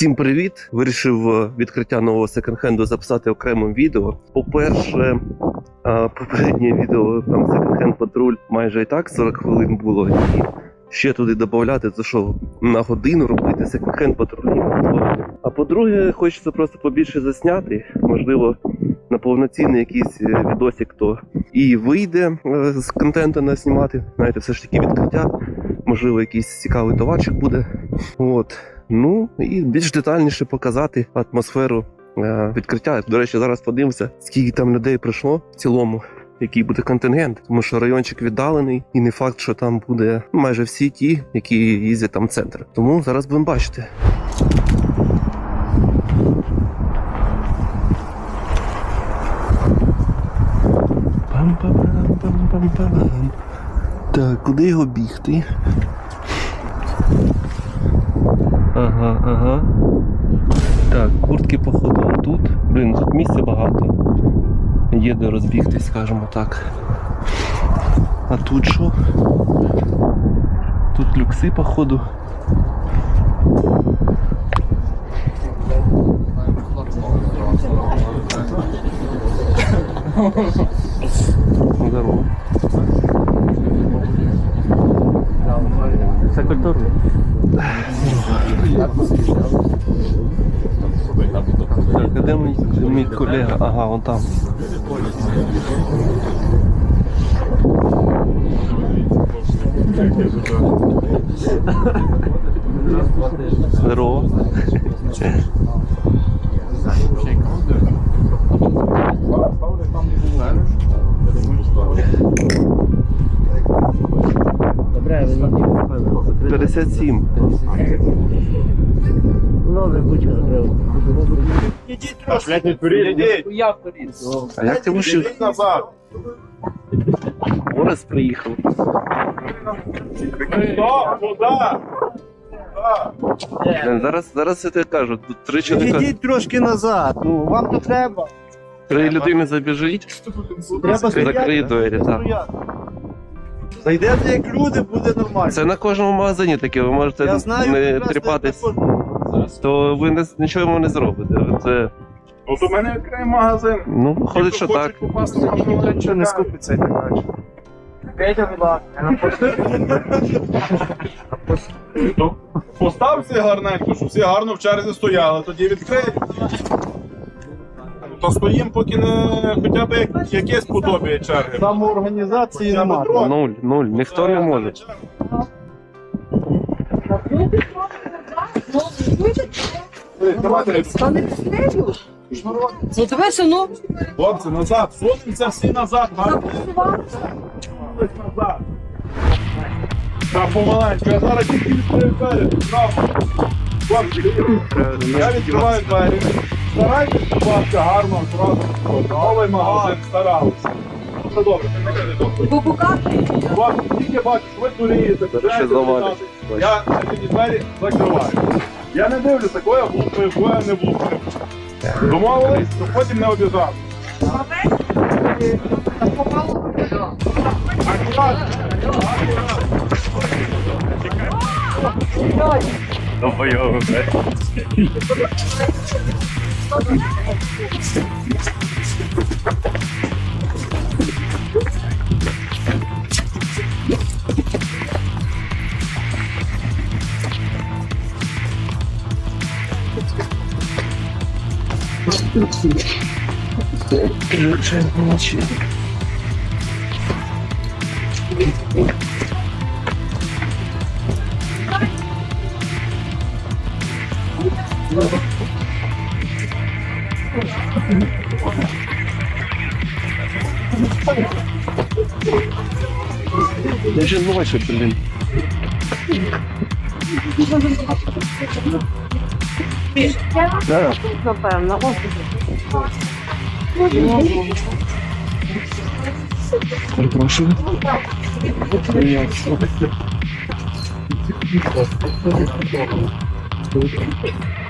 Всім привіт! Вирішив е, відкриття нового секонд-хенду записати окремим відео. По-перше, е, попереднє відео там секонд-хенд патруль майже і так 40 хвилин було. І ще туди додати, це що на годину робити секонд-хенд патрульні. А по-друге, хочеться просто побільше засняти. Можливо, на повноцінний якийсь е, відосик, то і вийде з контенту на знімати. Знаєте, все ж таки відкриття. Можливо, якийсь цікавий товарчик буде. От. Ну і більш детальніше показати атмосферу е, відкриття. До речі, зараз подивимося, скільки там людей прийшло в цілому, який буде контингент, тому що райончик віддалений, і не факт, що там буде майже всі ті, які їздять там в центр. Тому зараз будемо бачити. Так, куди його бігти? Ага, ага. Так, куртки походу тут. Блін, тут місця багато. Є де розбігтись, скажімо так. А тут що? Тут люкси, походу. Здорово. Це культурно. Так, де мій, мій колега? Ага, он там. Здорово. 57. Добре, будь закрив. Я вперед. А як ти вишив? назад. Орес приїхав. Хто? Куда? Блін, Зараз, зараз я тобі кажу, тут три чоловіка, Ідіть трошки назад. Ну вам то треба. три людини забіжить, Треба закриє двері. Так. стояти. Зайдете як люди, буде нормально. Це на кожному магазині таке, ви можете Я знаю, не прекрасно, тріпатись, я то ви не, нічого йому не зробите. Це, От у мене окремий магазин. ну, виходить, що так. хоче попасти ніхто нічого не скупиться і так далі. То Постав всі гарненько, щоб всі гарно в черзі стояли, тоді відкриють. То стоїмо, поки не хоча б як- якесь подобіє черги. Самоорганізації Хоча б немає. трохи. Нуль, нуль, ніхто не може. Давайте, Ну дивися, ну. хлопці, назад, сунемося всі назад, гарно. назад. Так, помаленьку, я зараз тільки відкрию двері. Браво. Хлопці, я відкриваю двері. Старайтесь, будь ласка, гарно, акуратно. Новий магазин, старалися. Все добре, не кажи добре. По боках. Хлопці, тільки бачу, що ви дурієте. ще завалять. Я ці двері закриваю. Я не дивлюся, кого я влупив, кого я не влупив. Домовились, то потім не обіжав. Я сейчас бывает, что блин. Да. Напевно, Прошу.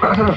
Ага.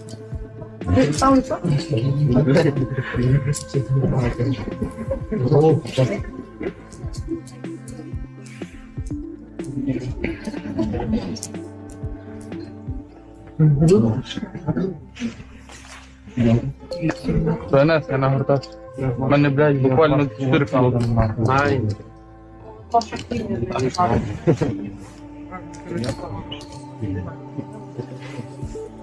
Перепрошую. ПНС я нагортав. У мене, блядь, буквально 4 хвилини. О.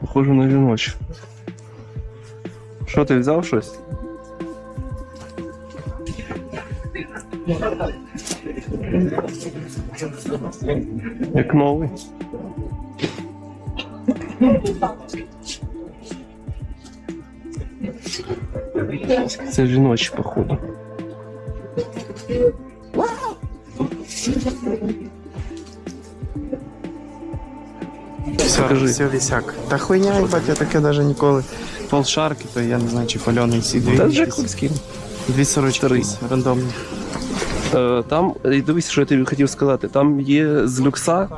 Похоже на жіночі. Що ти взяв щось? Як новий. Це жіночі, походу. Все, все висяк. Та хуйня, їбать, я таке даже ніколи. Полшарки, то я не знаю, чи пальоний ці дві. Та якісь. Дві сорочки рандомні. Е, Там, і дивись, що я тобі хотів сказати. Там є з люкса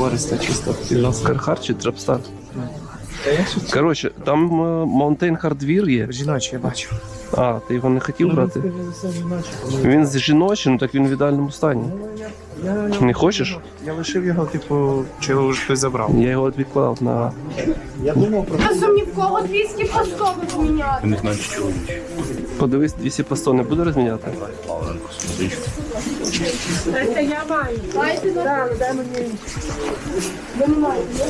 Ориста чисто піднос. Кархар чи Трапстар. Коротше, там е, Mountain Hardware є. Жіночі, я бачу. А, ти його не хотів брати? Він з жіночий, ну так він в ідеальному стані. Не хочеш? Я лишив його, типу, чи його вже хтось забрав. Я його відклав на. Я А що мені в кого 200 постових поміняти? Подивись, 200 по 100 не буде розміняти? Це я маю. Дайте на дай мені. Ви не маєте.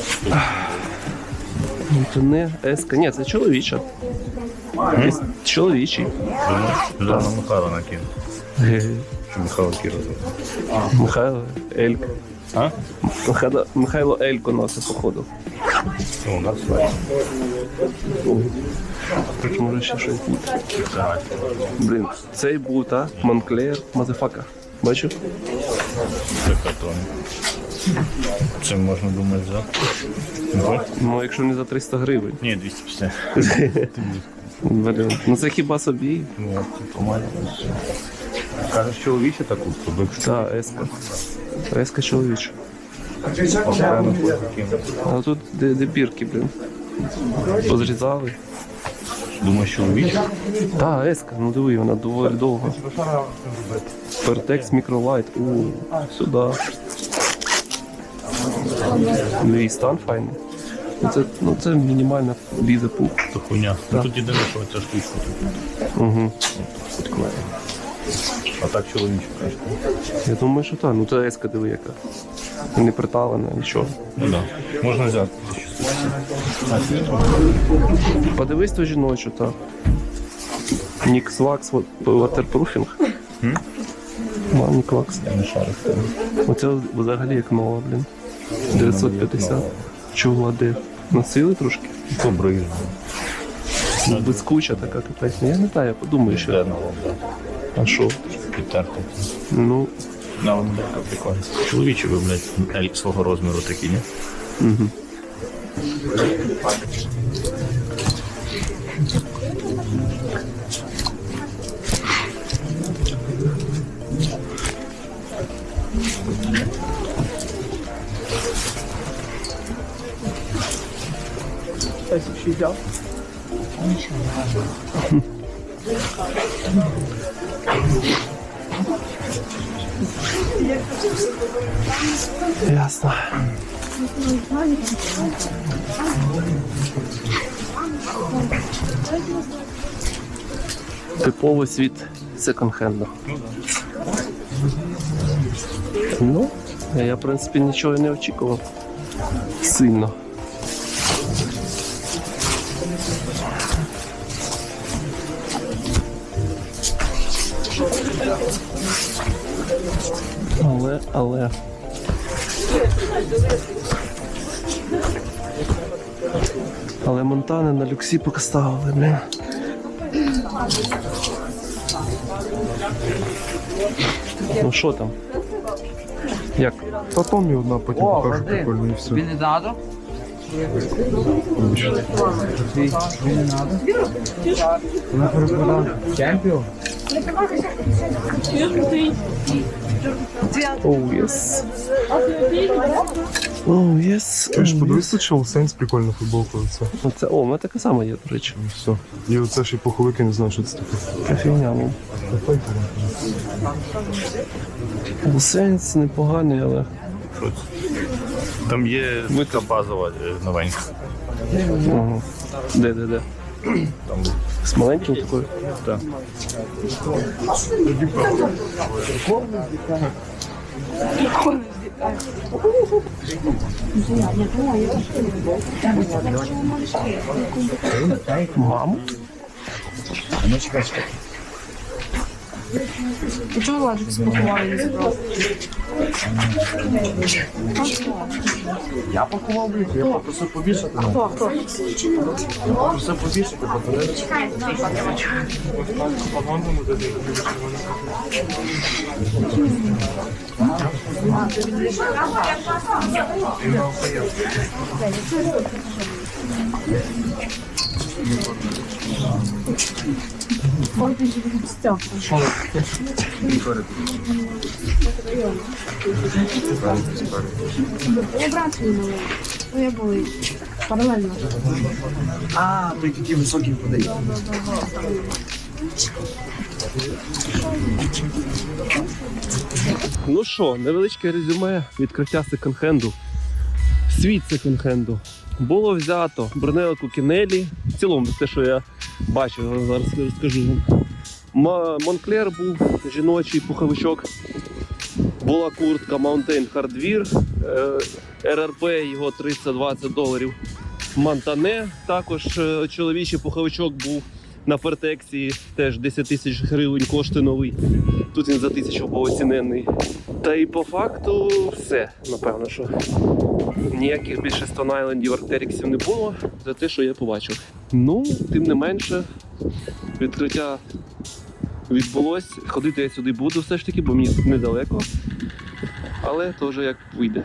Ну, То не еска. Ні, це чоловіча. Чоловічий. Жана Михайло накинув. Ге. Михайло Кірозов. Михайло Елько. А? Михайло, Михайло Елько носить, походу. Ну, у нас свадьба. Тут може ще щось бути. Блін, цей був, та? Монклер, мазефака. Бачив? Це картон. Це можна думати за. Ну, Ну, якщо не за 300 гривень. Ні, 250. Блін, ну це хіба собі? Ну, от, це команда. Кажеш, чоловіче таку, то би Та, еска. Еска чоловіча. А тут де, де бірки, блін. Позрізали. Думаєш, чоловіче? Та, еска, ну диви, вона доволі довга. Pertex Microlight. У, сюди. Ну і стан файний. Ну це, ну, це мінімальна лізе пух. То хуйня. Ну тут єдине, що ця штучка тут. Угу. А так чоловіче, кажеш. Я думаю, що так. Ну це еска диви яка. Не приталена, нічого. Ну так. Да. Можна взяти. Подивись ту жіночу, так. Нікс Вакс Waterproofing. М? Мам, Вакс. Я не тому. Оце взагалі як нова, блін. 950. Чого, де? Носили трошки? Побрижно. Ну, Блискуча така капець. Ну, Я не знаю, я подумаю, що. А що? Підтерто. Ну, На воно така прикольна. Чоловічі ви, блядь, ель свого розміру такі, ні? угу. Ясно. Типовий світ секонд-хенду. Ну, я, в принципі, нічого не очікував. Сильно. Але, але. Але Монтани на люксі поставили, блін. Ну що там? Як? Та там і одна потім покажу прикольно і все. не надо? Чемпіон? Оу, єс. Оу, єс. Ти ж подивися, що у Сенс прикольна футболка оце. Оце, о, у мене така сама є, до речі. І все. І оце ще й пуховики, не знаю, що це таке. Така фігня, ну. Сенс непоганий, але. Там є така базова е, новенька. Ага. Де, де, де? Там З маленьким такою? Так. Мам? Чого ладжик не зібрав? Я пакував, блін, я попросив повішати. Хто, хто? Попросив повішати, ж Стьоп. Я брат свій. Паралельно. А, той такий високий подає. Ну що, невеличке резюме відкриття секонд-хенду. Світ секонд-хенду. Було взято Брунело Кукінелі. В цілому те, що я бачив, зараз розкажу вам. Монклер був жіночий пуховичок. Була куртка Mountain Hardwear, е, РРП його 320 доларів. Монтане також е, чоловічий пуховичок був на Фертексі, теж 10 тисяч гривень коштує новий. Тут він за тисячу був оцінений. Та і по факту все, напевно, що ніяких більше Stone Island Арктеріксів не було за те, що я побачив. Ну, тим не менше, відкриття відбулось. Ходити я сюди буду все ж таки, бо мені недалеко. Але то вже як вийде.